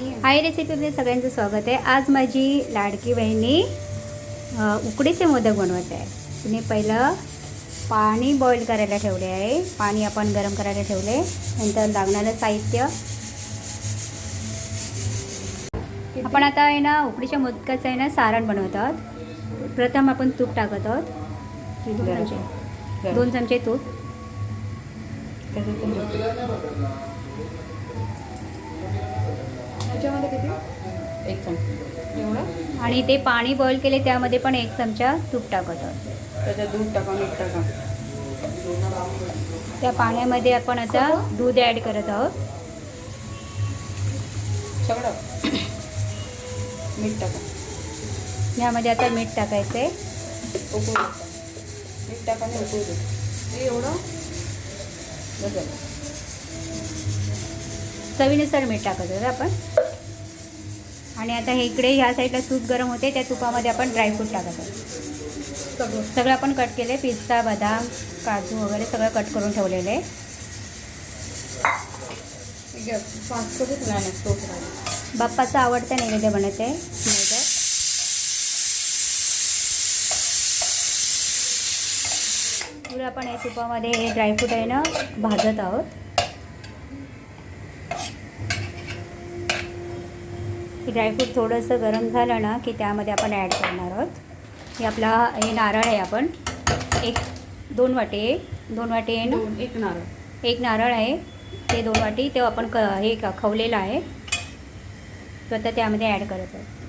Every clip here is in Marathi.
हाय रेसिपीमध्ये सगळ्यांचं स्वागत आहे. आज माझी लाडकी बहिणी उकडीचे मोदक बनवत. आहे तिने पहिलं पाणी बॉईल करायला ठेवले आहे. पाणी आपण गरम करायला ठेवले. नंतर लागणारं साहित्य. आपण आता आहे ना उकडीच्या मोदकाचं आहे ना सारण बनवत आहोत प्रथम आपण तूप टाकत आहोत. दोन चमचे. तूप. त्याच्यामध्ये किती? एक चमचा. एवढं? आणि ते पाणी बॉईल केले त्यामध्ये पण एक चमचा तूप टाकत आहोत. त्याच्यात दूध टाका मीठ टाका. त्या पाण्यामध्ये आपण आता दूध ॲड करत आहोत. सगळं? मीठ टाका. यामध्ये आता मीठ टाकायचं आहे उकळू. मीठ टाका आणि उकळू दे हे एवढं? चवीनुसार मीठ टाकत आहोत आपण. आणि आता हे इकडे ह्या साईडला तूप गरम होते त्या तुपामध्ये आपण ड्रायफ्रूट टाकत आहोत. सगळं. आपण कट केले पिस्ता बदाम काजू वगैरे सगळं कट करून ठेवलेलं आहे. बाप्पाचा आवडता नैवेद्य बनत आहे पुढे आपण या तुपामध्ये हे ड्रायफ्रूट आहे ना भाजत आहोत. हे ड्रायफ्रूट थोडंसं गरम झालं ना की त्यामध्ये आपण ॲड करणार आहोत. हे आपला हे नारळ आहे आपण. एक दोन वाटी दोन वाटी एक नारळ. एक नारळ आहे. ते दोन वाटी ते आपण क हे क खवलेलं आहे. तो आता त्यामध्ये ॲड करत आहे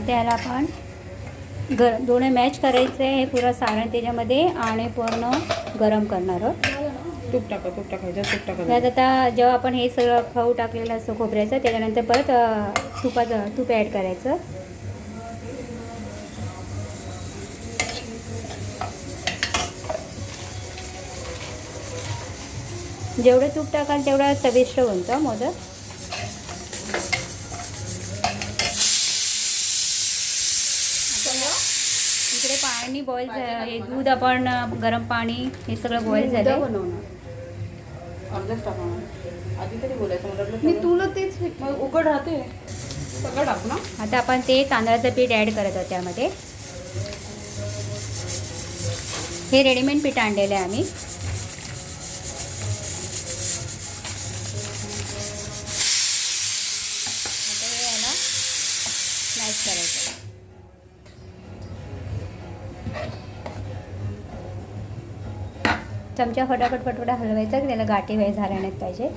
आता याला आपण गर दोन्ही मॅच करायचं आहे हे पुरं सारण त्याच्यामध्ये आणि पूर्ण गरम करणार आहोत. तूप टाका तूप टाकायचं तूप त्यात टाकायचं आता जेव्हा आपण हे सगळं खाऊ टाकलेलं असतं खोबऱ्याचं त्याच्यानंतर परत तुपाचं तूप ॲड करायचं. जेवढं तूप टाकाल तेवढं चविष्ट बनतं मोदक इकडे पाणी बॉईल हे दूध आपण गरम पाणी हे सगळं बॉईल झालं अर्धच. आधी तरी बोलायचं मी तुला तेच उकड राहते. सगळं टाकू ना. आता आपण ते तांदळाचं पीठ ॲड करत आहोत त्यामध्ये. हे रेडीमेड पीठ आणलेलं आहे आम्ही आता हे याला मॅच करायचं चमचा फटाफट फटफट हलवायचा की त्याला गाठी वेळ झाल्या नाहीत पाहिजे.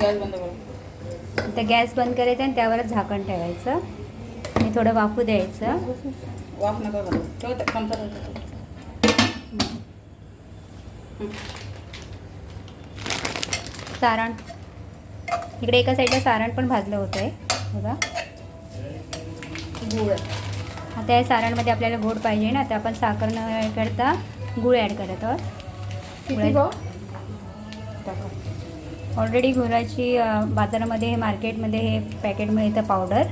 गॅस बंद करू. आता गॅस बंद करायचा आणि त्यावरच झाकण ठेवायचं. आणि थोडं वाफू द्यायचं. वाफ नका करू ठेव त्या चमचा ठेव. सारण. इकडे एका साईडला सारण पण भाजलं होतं आहे बघा. गुळ. आता या सारणमध्ये आपल्याला गोड पाहिजे ना तर आपण साखर न करता गूळ ॲड करत आहोत. ऑलरेडी गुळाची बाजारामध्ये हे मार्केटमध्ये हे पॅकेट मिळतं पावडर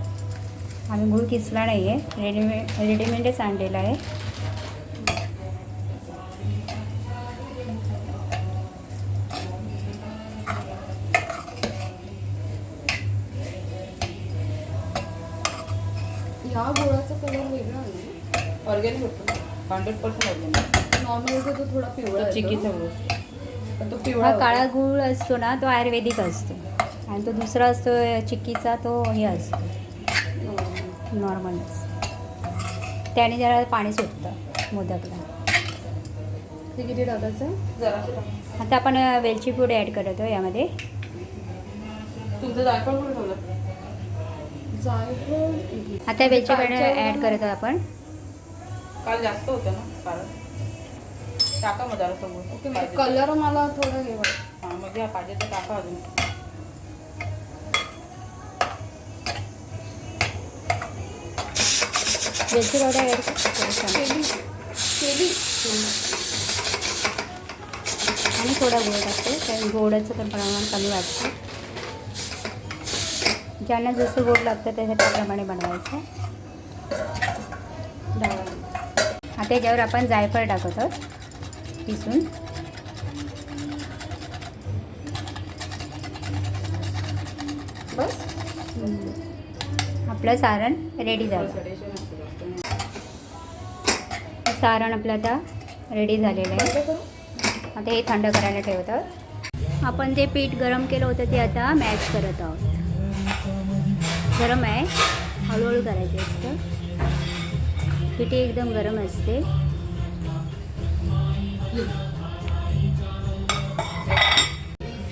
आम्ही गूळ किसला नाही आहे रेडीमेड रेडीमेडच आणलेला आहे. ऑर्गॅनिक होतो हंड्रेड पर्सेंट ऑर्गॅनिक. नॉर्मलचा तो थोडा पिवळा. चिकीचा पण तो हा पिवळा काळा गूळ असतो ना तो आयुर्वेदिक असतो. आणि तो दुसरा असतो चिक्कीचा तो हे असतो. होता. नॉर्मल त्याने जरा पाणी सुटतं मोदकला. ते किती टाकायचं? आता आपण वेलची पूड ॲड करतो यामध्ये. तुमचं जायफळ कुठे ठेवलं? जायफळ आता वेलची पूड ॲड करतो आपण. काल जास्त होतं ना काल टाका मग जरा सगळं. ओके म्हणजे. कलर मला थोडं हे वाटतं. हा मग घ्या पाहिजे तर टाका अजून. वेलची पावडर ॲड कर. केली केली. आणि थोडा गोड टाकते कारण गोडाचं पण प्रमाण कमी वाटतं. ज्यांना जसं गोड लागतं त्याच्या त्याप्रमाणे बनवायचं. त्याच्यावर आपण जायफळ टाकत आहोत. पिसून बस. आपलं सारण रेडी झालं. सारण आपलं आता रेडी झालेलं आहे. आता हे थंड करायला ठेवतात आपण जे पीठ गरम केलं होतं ते आता मॅच करत आहोत. गरम आहे. हळूहळू करायचं असतं पिठी एकदम गरम असते.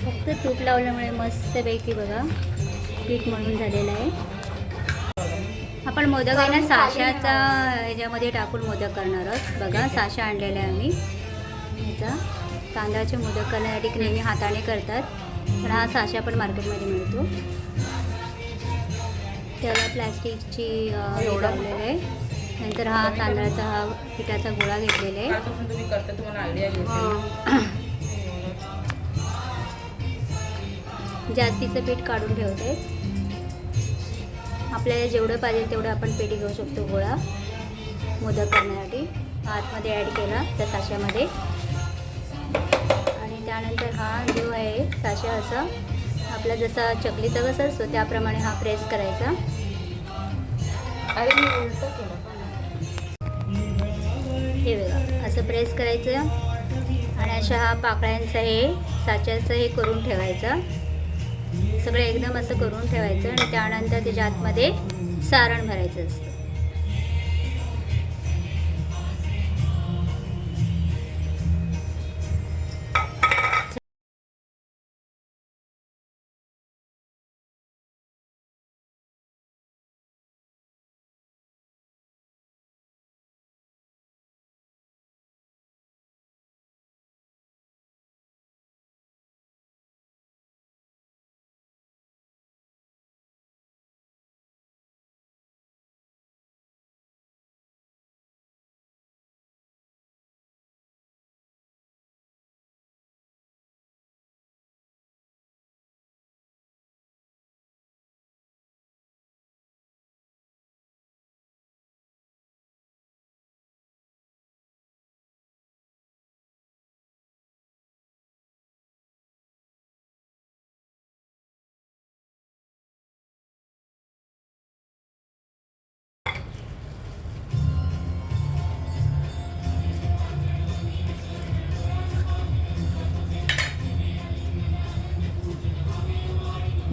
फक्त तूप लावल्यामुळे मस्तपैकी बघा पीठ म्हणून झालेलं आहे. आपण मोदक आहे ना साशाचा ह्याच्यामध्ये टाकून मोदक करणार आहोत. बघा साशा आणलेला आहे आम्ही. ह्याचा तांदळाचे मोदक करण्यासाठी नेहमी हाताने करतात. पण हा साशा पण मार्केटमध्ये मिळतो. त्याला प्लॅस्टिकची लावलेलं आहे. नंतर हा तांदळाचा हा पिठाचा गोळा घेतलेला आहे. हां. जास्तीचं पीठ काढून ठेवते. आपल्याला जेवढं पाहिजे तेवढं आपण पीठ घेऊ शकतो गोळा मोदक करण्यासाठी. आतमध्ये ॲड केला त्या साशामध्ये आणि त्यानंतर हा जो आहे साशा असा आपला जसा चकलीचा कसा असतो त्याप्रमाणे हा प्रेस करायचा. अरे मी उलट केलं? हे बघा असं प्रेस करायचं. आणि अशा हा पाकळ्यांचं हे साच्याचं हे करून ठेवायचं. सगळं एकदम असं करून ठेवायचं आणि त्यानंतर त्याच्या आतमध्ये सारण भरायचं असतं.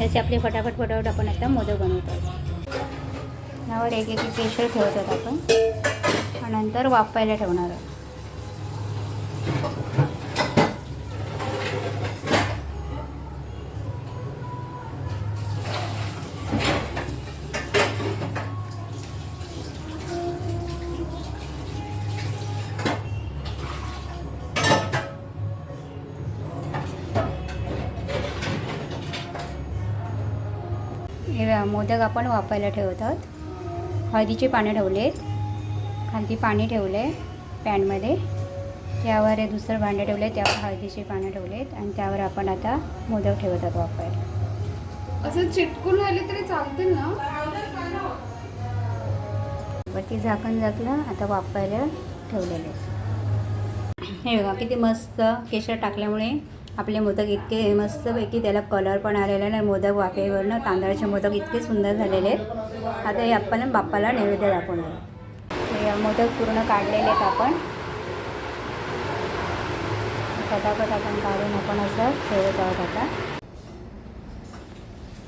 जसे आपले फटाफट फटाफट आपण आता मोदक बनवतो. यावर एक एक केशर ठेवतात आपण. आणि नंतर वाफायला ठेवणार आहोत. मोदक आपण वाफायला ठेवत आहोत. हळदीचे पानं ठेवले आहेत खालती पाणी ठेवले आहे पॅनमध्ये. त्यावर हे दुसरं भांडं ठेवलं आहे त्यावर हळदीचे पानं ठेवले आहेत आणि त्यावर आपण आता मोदक ठेवत आहोत वाफायला असं चिटकून राहिले तरी चालतील ना? वरती झाकण झाकलं आता वाफायला ठेवलेले हे बघा किती मस्त केशर टाकल्यामुळे आपले मोदक इतके मस्तपैकी त्याला कलर पण आलेला नाही मोदक वाफेवरनं तांदळाचे मोदक इतके सुंदर झालेले आहेत. आता हे आपण बाप्पाला नैवेद्य दाखवणार हे मोदक पूर्ण काढलेले आहेत आपण. फटाफट आपण काढून आपण असं ठेवत आहोत आता.